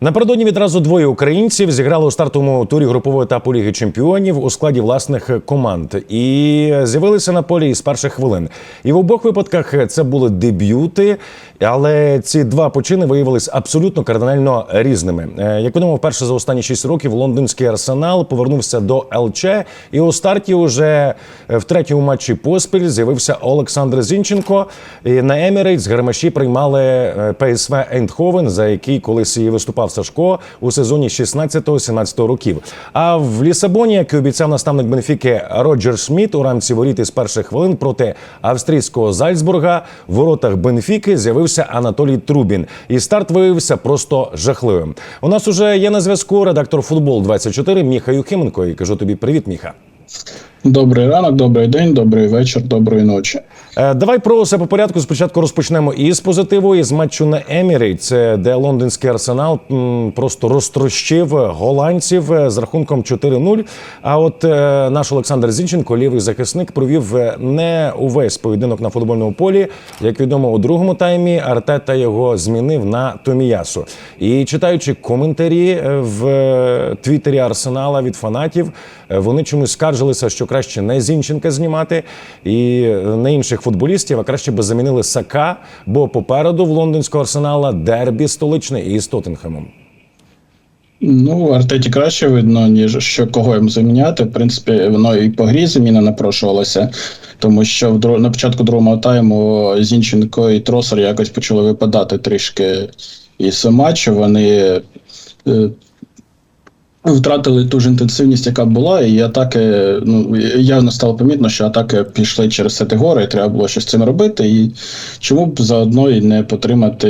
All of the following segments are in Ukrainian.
Напередодні відразу двоє українців зіграли у стартовому турі групового етапу Ліги Чемпіонів у складі власних команд і з'явилися на полі із перших хвилин. І в обох випадках це були дебюти, але ці два почини виявилися абсолютно кардинально різними. Е, Як відомо, вперше за останні шість років лондонський арсенал повернувся до ЛЧ, і у старті уже в третьому матчі поспіль з'явився Олександр Зінченко. І на Емірейтс гармаші приймали е, ПСВ Ейндховен, за який колись і виступав Сашко у сезоні 16-17 років. А в Лісабоні, як і обіцяв наставник Бенфіки Роджер Шміт, у рамці воріт із перших хвилин проти австрійського Зальцбурга в воротах Бенфіки з'явився Анатолій Трубін. І старт виявився просто жахливим. У нас уже є на зв'язку редактор футбол 24 Міха Юхименко. І кажу тобі привіт, Міха. Добрий ранок, добрий день, добрий вечір, доброї ночі. Е, Давай про все по порядку. Спочатку розпочнемо із позитиву, із матчу на Емірейтс, де лондонський арсенал просто розтрощив голландців е, з рахунком 4-0. А от е, наш Олександр Зінченко, лівий захисник, провів не увесь поєдинок на футбольному полі. Як відомо, у другому таймі Артета його змінив на Томіясу. І читаючи коментарі в твіттері Арсенала від фанатів, вони чомусь скаржилися, що краще не Зінченка знімати і е, не інших футболістів, а краще би замінили Сака, бо попереду в лондонського арсенала дербі столичне із Тоттенхемом. Ну, Артеті краще видно, ніж що кого їм заміняти. В принципі, воно і по грі заміна напрошувалася, тому що в на початку другого тайму Зінченко і Тросер якось почали випадати трішки із матчу. Вони е, втратили ту ж інтенсивність, яка була, і атаки, ну, явно стало помітно, що атаки пішли через Сетигори, і треба було щось з цим робити. І чому б заодно і не потримати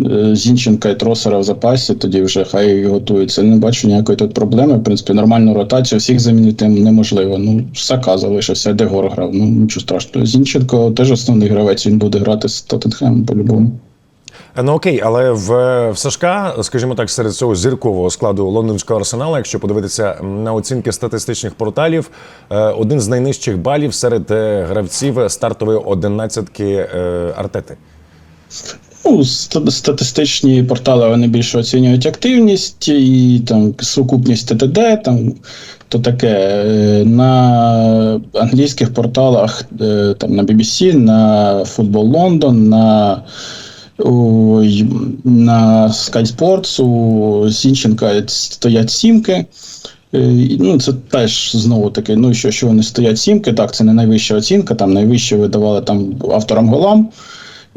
е, Зінченка і Тросера в запасі, тоді вже хай готуються. Не бачу ніякої тут проблеми. В принципі, нормальну ротацію всіх замінити неможливо. Ну, Сака залишився, Дегор грав. Ну нічого страшного. Зінченко теж основний гравець, він буде грати з Тоттенхемом по-любому. Е, Ну окей, але в, в Сашка, скажімо так, серед цього зіркового складу лондонського арсенала, якщо подивитися на оцінки статистичних порталів, е, один з найнижчих балів серед е, гравців стартової одинадцятки Артети. Ну, статистичні портали вони більше оцінюють активність і там сукупність ТТД, там то таке. На англійських порталах, там на BBC, на Football London, на на Sky Sports у Сінченка стоять сімки. Е, Ну, це теж знову таки, ну що, що вони стоять сімки, так, це не найвища оцінка, там найвище видавали там авторам голам.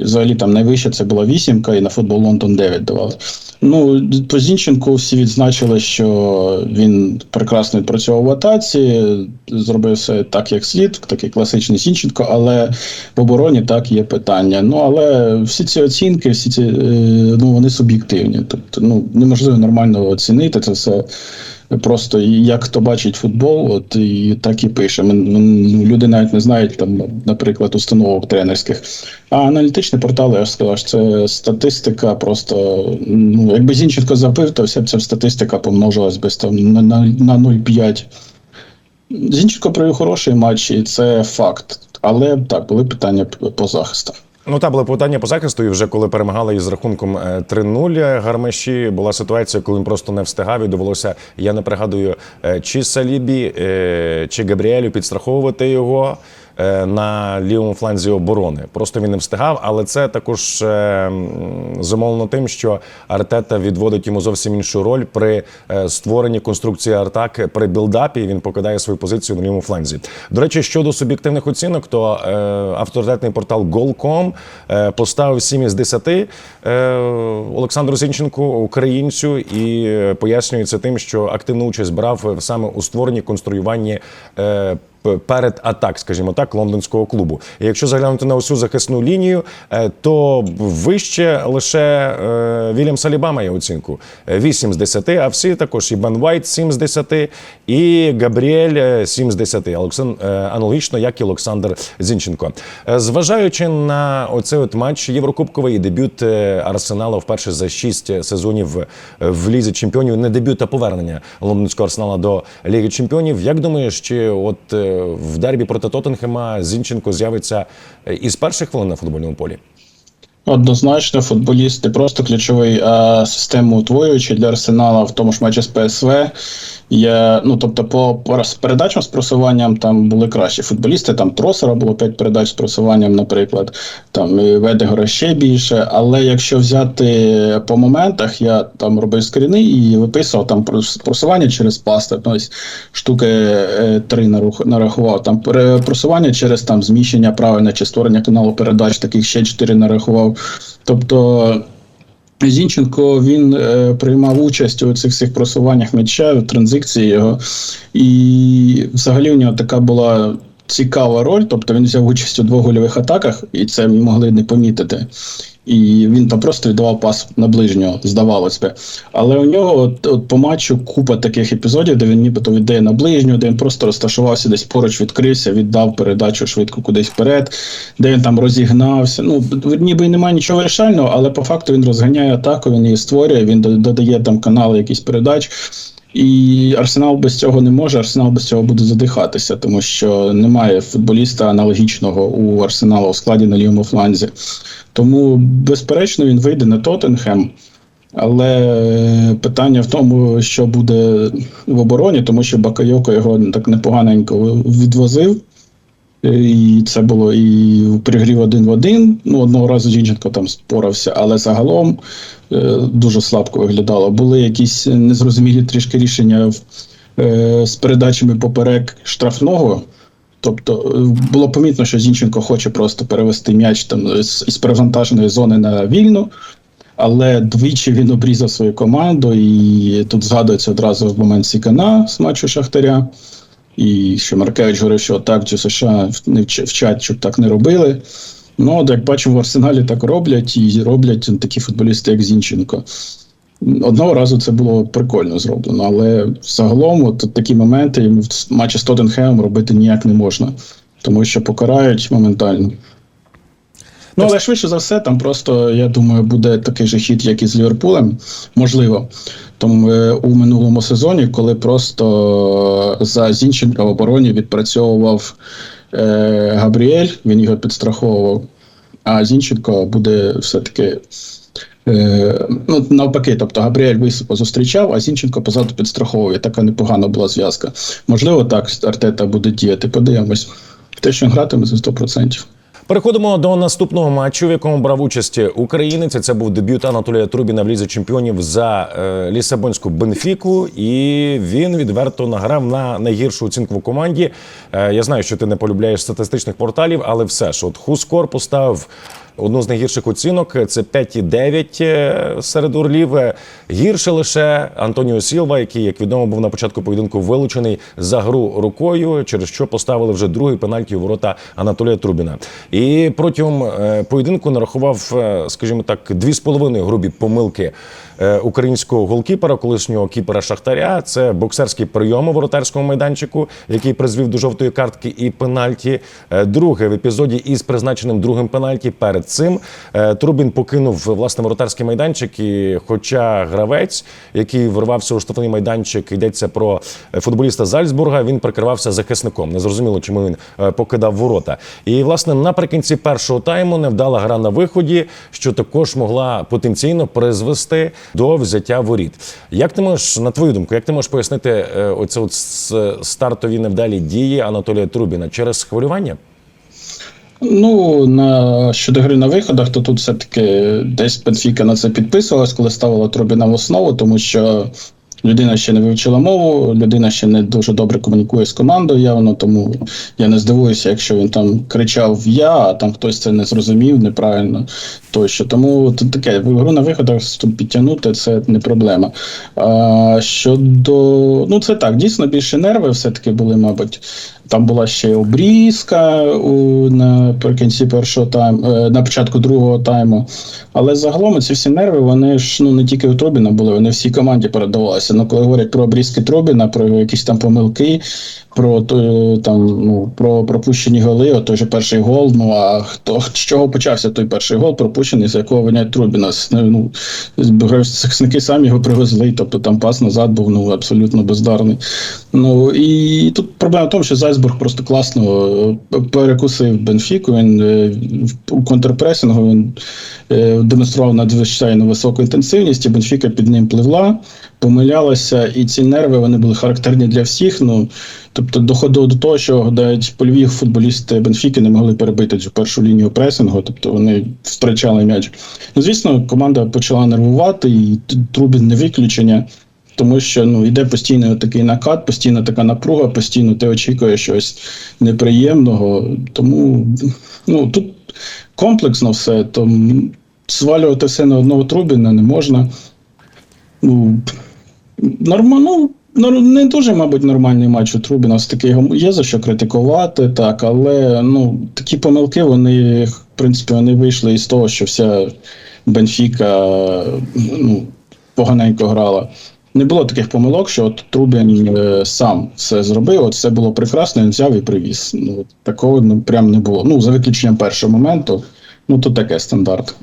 Взагалі там найвище це була вісімка, і на футбол Лондон 9 давали. Ну, по Зінченку всі відзначили, що він прекрасно відпрацьовував в атаці, зробив все так, як слід, такий класичний Зінченко, але в обороні так є питання. Ну, але всі ці оцінки, всі ці е, ну, вони суб'єктивні. Тобто, ну, неможливо нормально оцінити це все. Просто як хто бачить футбол, от і так і пише. Люди навіть не знають там, наприклад, установок тренерських. А аналітичні портали, я ж сказав, що це статистика. Просто ну, якби Зінченко забив, то вся б ця статистика помножилась би там на, на, на 0,5. Зінченко провів хороший матч, і це факт. Але так, були питання по- захисту. Ну та були питання по захисту, і вже коли перемагали із рахунком е, 3-0 гармаші, була ситуація, коли він просто не встигав і довелося, я не пригадую, е, чи Салібі, е, чи Габріелю підстраховувати його. е, на лівому фланзі оборони. Просто він не встигав, але це також е, м, зумовлено тим, що Артета відводить йому зовсім іншу роль при е, створенні конструкції атаки при білдапі. Він покидає свою позицію на лівому фланзі. До речі, щодо суб'єктивних оцінок, то е, авторитетний портал е, поставив 7 із 10 е, Олександру Зінченку, українцю, і е, пояснюється тим, що активну участь брав саме у створенні конструюванні. Е, Перед атак, скажімо так, лондонського клубу. І якщо заглянути на усю захисну лінію, е, то вище лише е, Вільям Саліба має оцінку Е, 8 з 10, а всі також і Бен Вайт 7 з 10, і Габріель е, 7 з 10. Олександр, аналогічно, як і Олександр Зінченко. Зважаючи на оцей от матч Єврокубковий дебют Арсенала вперше за 6 сезонів в Лізі Чемпіонів, не дебют, а повернення лондонського Арсенала до Ліги Чемпіонів. Як думаєш, чи от в дербі проти Тоттенхема Зінченко з'явиться е, із перших хвилин на футбольному полі? Однозначно, футболіст не просто ключовий, а системоутворюючий для арсенала в тому ж матчі з ПСВ. Я, ну, тобто, по, передачам з просуванням там були кращі футболісти. Там Тросера було 5 передач з просуванням, наприклад, там Ведегора ще більше. Але якщо взяти по моментах, я там робив скріни і виписував там просування через пасти. Ось штуки е, три нарахував. Там просування через там зміщення правильне чи створення каналу передач, таких ще чотири нарахував. Тобто. Зінченко він е, приймав участь у цих всіх просуваннях м'яча, транзикції його. І взагалі у нього така була цікава роль. Тобто він взяв участь у двох гольових атаках, і це могли не помітити. І він там просто віддавав пас на ближнього, здавалось би. Але у нього от, от по матчу купа таких епізодів, де він нібито віддає на ближнього, де він просто розташувався десь поруч, відкрився, віддав передачу швидко кудись вперед, де він там розігнався. Ну, ніби немає нічого вирішального, але по факту він розганяє атаку, він її створює, він додає там канали якісь передач. І Арсенал без цього не може. Арсенал без цього буде задихатися, тому що немає футболіста аналогічного у Арсеналу у складі на лівому фланзі. Тому, безперечно, він вийде на Тоттенхем. Але питання в тому, що буде в обороні, тому що Бакайоко його так непоганенько відвозив. Е, І це було і перегрів один в один. Ну, одного разу Зінченко там спорався, але загалом е, дуже слабко виглядало. Були якісь незрозумілі трішки рішення е, з передачами поперек штрафного. Тобто було помітно, що Зінченко хоче просто перевести м'яч там з, перевантаженої зони на вільну. Але двічі він обрізав свою команду, і тут згадується одразу в момент Сікана з матчу Шахтаря. І що Маркевич говорив, що так чи США не вчать, щоб так не робили. Ну, от як бачимо, в Арсеналі так роблять, і роблять такі футболісти, як Зінченко. Одного разу це було прикольно зроблено, але загалом от такі моменти в матчі з Тоттенхемом робити ніяк не можна, тому що покарають моментально. Ну, але швидше за все, там просто, я думаю, буде такий же хід, як і з Ліверпулем, можливо. Тому е, у минулому сезоні, коли просто за Зінченка в обороні відпрацьовував е, Габріель, він його підстраховував, а Зінченко буде все-таки. Е, ну, навпаки, тобто Габріель високо зустрічав, а Зінченко позаду підстраховує. Така непогана була зв'язка. Можливо, так Артета буде діяти. Подивимось. Те, що він гратиме за 100%. Переходимо до наступного матчу, в якому брав участь українець. Це був дебют Анатолія Трубіна в лізі чемпіонів за е, Лісабонську Бенфіку, і він відверто награв на найгіршу оцінку в команді. Е, я знаю, що ти не полюбляєш статистичних порталів, але все ж, от Хускор поставив. Одну з найгірших оцінок це 5,9 е, серед урлів. Е, Гірше лише Антоніо Сілва, який, як відомо, був на початку поєдинку вилучений за гру рукою, через що поставили вже другий пенальті у ворота Анатолія Трубіна. І протягом е, поєдинку нарахував, е, скажімо так, дві з половиною грубі помилки е, українського голкіпера, колишнього кіпера Шахтаря. Це боксерський прийом у воротарському майданчику, який призвів до жовтої картки і пенальті. Е, Друге в епізоді із призначеним другим пенальті. Перед цим е, Трубін покинув власне воротарський майданчик. І хоча гравець, який вирвався у штрафний майданчик, йдеться про футболіста Зальцбурга, він прикривався захисником. Незрозуміло, чому він е, покидав ворота. І власне наприкінці першого тайму невдала гра на виході, що також могла потенційно призвести до взяття воріт. Як ти можеш, на твою думку, як ти можеш пояснити е, оце от стартові невдалі дії Анатолія Трубіна через хвилювання? Ну, на щодо гри на виходах, то тут все-таки десь Бенфіка на це підписувалась, коли ставила Трубіна в основу, тому що людина ще не вивчила мову, людина ще не дуже добре комунікує з командою явно, тому я не здивуюся, якщо він там кричав я, а там хтось це не зрозумів неправильно тощо. Тому тут таке гру на виходах підтягнути це не проблема. А, щодо ну це так, дійсно більше нерви все-таки були, мабуть. Там була ще обрізка у наприкінці першого тайму, е, на початку другого тайму. Але загалом ці всі нерви, вони ж ну не тільки у Трубіна були, вони всій команді передавалися. Ну, коли говорять про обрізки Трубіна, про якісь там помилки, про той, там ну про пропущені голи. От той же перший гол. Ну а хто з чого почався той перший гол, пропущений, з якого винять Трубіна? Ну захисники самі його привезли. Тобто там пас назад був ну абсолютно бездарний. Ну і тут проблема в тому, що Зальцбург просто класно е, перекусив Бенфіку. Він е, у контрпресингу він е, демонстрував надзвичайно високу інтенсивність, і Бенфіка під ним пливла, помилялася, і ці нерви вони були характерні для всіх. Ну тобто доходило до того, що навіть польові футболісти Бенфіки не могли перебити цю першу лінію пресингу, тобто вони втрачали м'яч. Ну, звісно, команда почала нервувати, і Трубін не виключення. Тому що ну йде постійно такий накат, постійно така напруга, постійно ти очікуєш щось неприємного. Тому ну тут комплексно все. То свалювати все на одного Трубіна не можна. Ну, норма, ну, не дуже, мабуть, нормальний матч у Трубіна. Все таки його є за що критикувати, так, але ну, такі помилки, вони, в принципі, вони вийшли із того, що вся Бенфіка ну, поганенько грала. Не було таких помилок, що от Трубін е, сам все зробив, от все було прекрасно, він взяв і привіз. Ну, такого ну, прям не було. Ну, за виключенням першого моменту, ну то таке стандарт.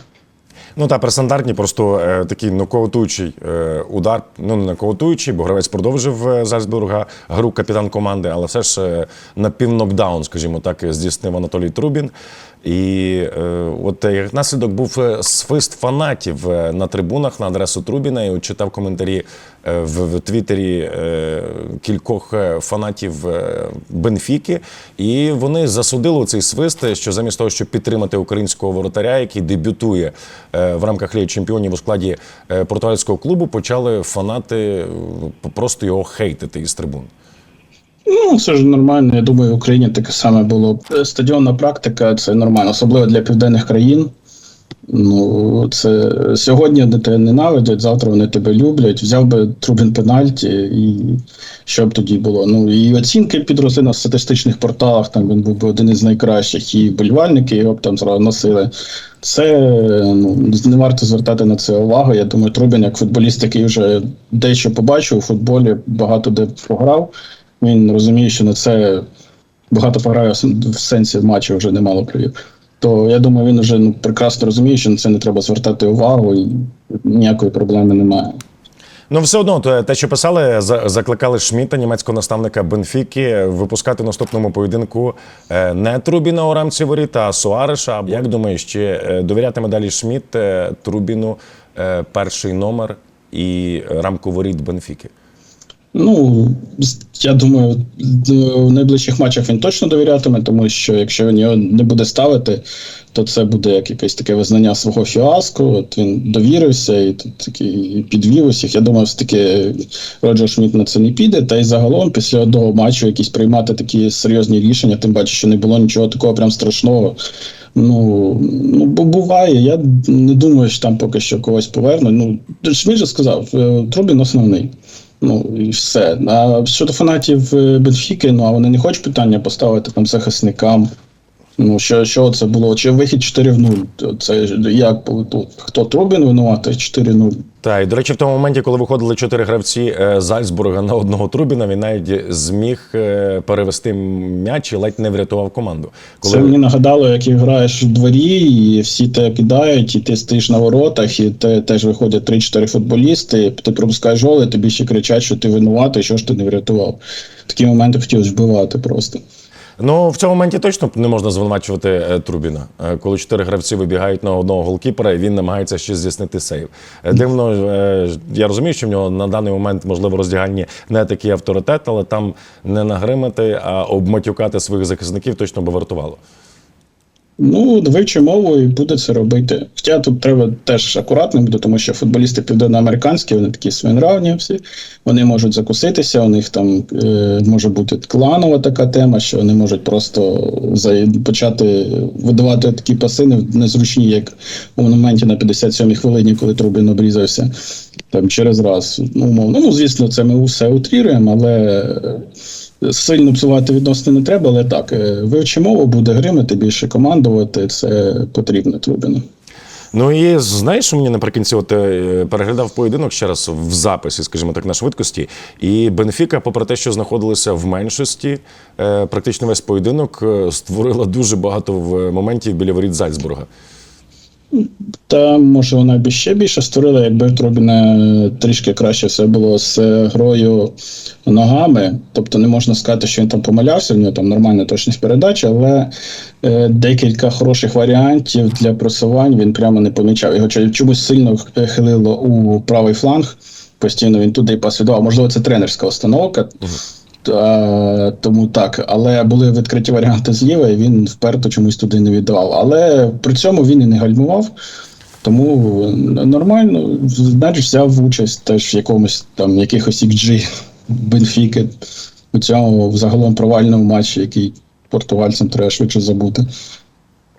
Ну та при стандартні просто е, такий нокаутуючий е, удар. Ну не нокаутуючий, бо гравець продовжив е, Зальцбурга гру капітан команди, але все ж е, на півнокдаун, скажімо так, здійснив Анатолій Трубін. І е, от е, як наслідок був е, свист фанатів е, на трибунах на адресу Трубіна. От читав коментарі в, в Твіттері е, кількох фанатів Бенфіки, і вони засудили цей свист, що замість того, щоб підтримати українського воротаря, який дебютує в рамках Ліги чемпіонів у складі португальського клубу, почали фанати просто його хейтити із трибун. Ну, це ж нормально. Я думаю, в Україні таке саме було. Е, Стадіонна практика це нормально, особливо для південних країн. Ну, це сьогодні вони тебе ненавидять, завтра вони тебе люблять. Взяв би Трубін пенальті, і що б тоді було? Ну і оцінки підросли на статистичних порталах. Там він був би один із найкращих, і вболівальники його б там зразу носили. Це ну не варто звертати на це увагу. Я думаю, Трубін, як футболіст, який вже дещо побачив у футболі, багато де програв. Він розуміє, що на це багато пограє в сенсі матчу вже немало привів. То я думаю, він вже ну, прекрасно розуміє, що на це не треба звертати увагу, і ніякої проблеми немає. Ну, все одно, те, що писали, закликали Шміта, німецького наставника Бенфіки, випускати в наступному поєдинку е, не Трубіна у рамці воріт, а Суареша. Як думаєш, чи е, довірятиме далі Шміт е, Трубіну перший номер і рамку воріт Бенфіки? Ну, я думаю, в найближчих матчах він точно довірятиме, тому що якщо він його не буде ставити, то це буде як якесь таке визнання свого фіаско. От він довірився і тут такий підвів усіх. Я думаю, все таки Роджер Шміт на це не піде. Та й загалом після одного матчу якісь приймати такі серйозні рішення, тим паче, що не було нічого такого прям страшного. Ну, ну буває. Я не думаю, що там поки що когось повернуть. Ну, Шміт же сказав, е, Трубін основний. Ну і все. А щодо фанатів е, Бенфіки, ну а вони не хочуть питання поставити там захисникам. Ну, що, що це було? Чи вихід 4 в 0? Це як? Хто Трубін винуватий? 4-0. Та і до речі, в тому моменті, коли виходили чотири гравці е, Зальцбурга на одного Трубіна, він навіть зміг е, перевести м'яч і ледь не врятував команду. Коли... Це мені нагадало, як граєш в дворі, і всі тебе кидають, і ти стоїш на воротах, і те теж виходять 3-4 футболісти, ти пропускаєш голи, тобі ще кричать, що ти винуватий, що ж ти не врятував. Такі моменти хотілося вбивати просто. Ну в цьому моменті точно не можна звинувачувати е, Трубіна. Е, Коли чотири гравці вибігають на одного голкіпера, і він намагається ще здійснити сейв. Е, Дивно, я розумію, що в нього на даний момент можливо роздягальні не такий авторитет, але там не нагримати, а обматюкати своїх захисників точно би вартувало. Ну, мову і буде це робити. Хоча тут треба теж акуратним бути, тому що футболісти південноамериканські, вони такі своєнравні всі, вони можуть закуситися, у них там е, може бути кланова така тема, що вони можуть просто почати видавати такі паси не- незручні, як у моменті на 57-й хвилині, коли Трубін обрізався там через раз. Ну, умовно. ну звісно, це ми все утріруємо, але. Сильно псувати відносини не треба, але так, е, вивчи мову, буде гримати, більше командувати, це потрібно Трубіну. Ну і знаєш, мені наприкінці от е, переглядав поєдинок ще раз в записі, скажімо так, на швидкості. І Бенфіка, попри те, що знаходилися в меншості, е, практично весь поєдинок створила дуже багато в- моментів біля воріт Зальцбурга. Та може вона б ще більше створила, якби в трішки краще все було з грою ногами. Тобто не можна сказати, що він там помилявся, в нього там нормальна точність передачі, але е, декілька хороших варіантів для просувань він прямо не помічав. Його чомусь сильно хилило у правий фланг. Постійно він туди пас віддавав. Можливо, це тренерська установка. Та, тому так, але були відкриті варіанти зліва, і він вперто чомусь туди не віддавав. Але при цьому він і не гальмував. Тому нормально, значить, взяв участь теж в якомусь там якихось XG Бенфіки у цьому загалом провальному матчі, який португальцям треба швидше забути.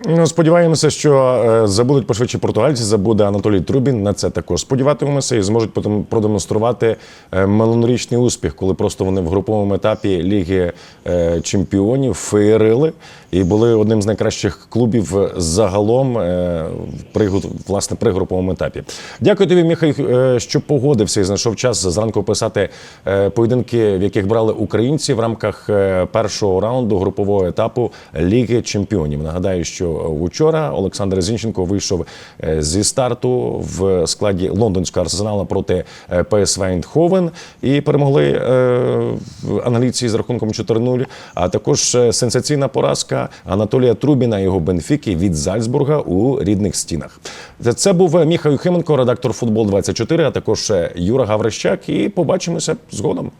Ну, сподіваємося, що е, забудуть пошвидше португальці, забуде Анатолій Трубін. На це також сподіватимемося і зможуть потім продемонструвати е, минулорічний успіх, коли просто вони в груповому етапі Ліги е, Чемпіонів феєрили і були одним з найкращих клубів загалом при власне при груповому етапі. Дякую тобі, Міхай, що погодився і знайшов час зранку описати е, поєдинки, в яких брали українці в рамках першого раунду групового етапу Ліги Чемпіонів. Нагадаю, що вчора Олександр Зінченко вийшов е, зі старту в складі лондонського арсенала проти е, ПСВ Ейндховен і перемогли е, в англійці з рахунком 4-0. А також е, сенсаційна поразка Анатолія Трубіна і його Бенфіки від Зальцбурга у рідних стінах. Це- був Міхай Юхименко, редактор футбол 24 а також е, Юра Гаврищак. І побачимося згодом.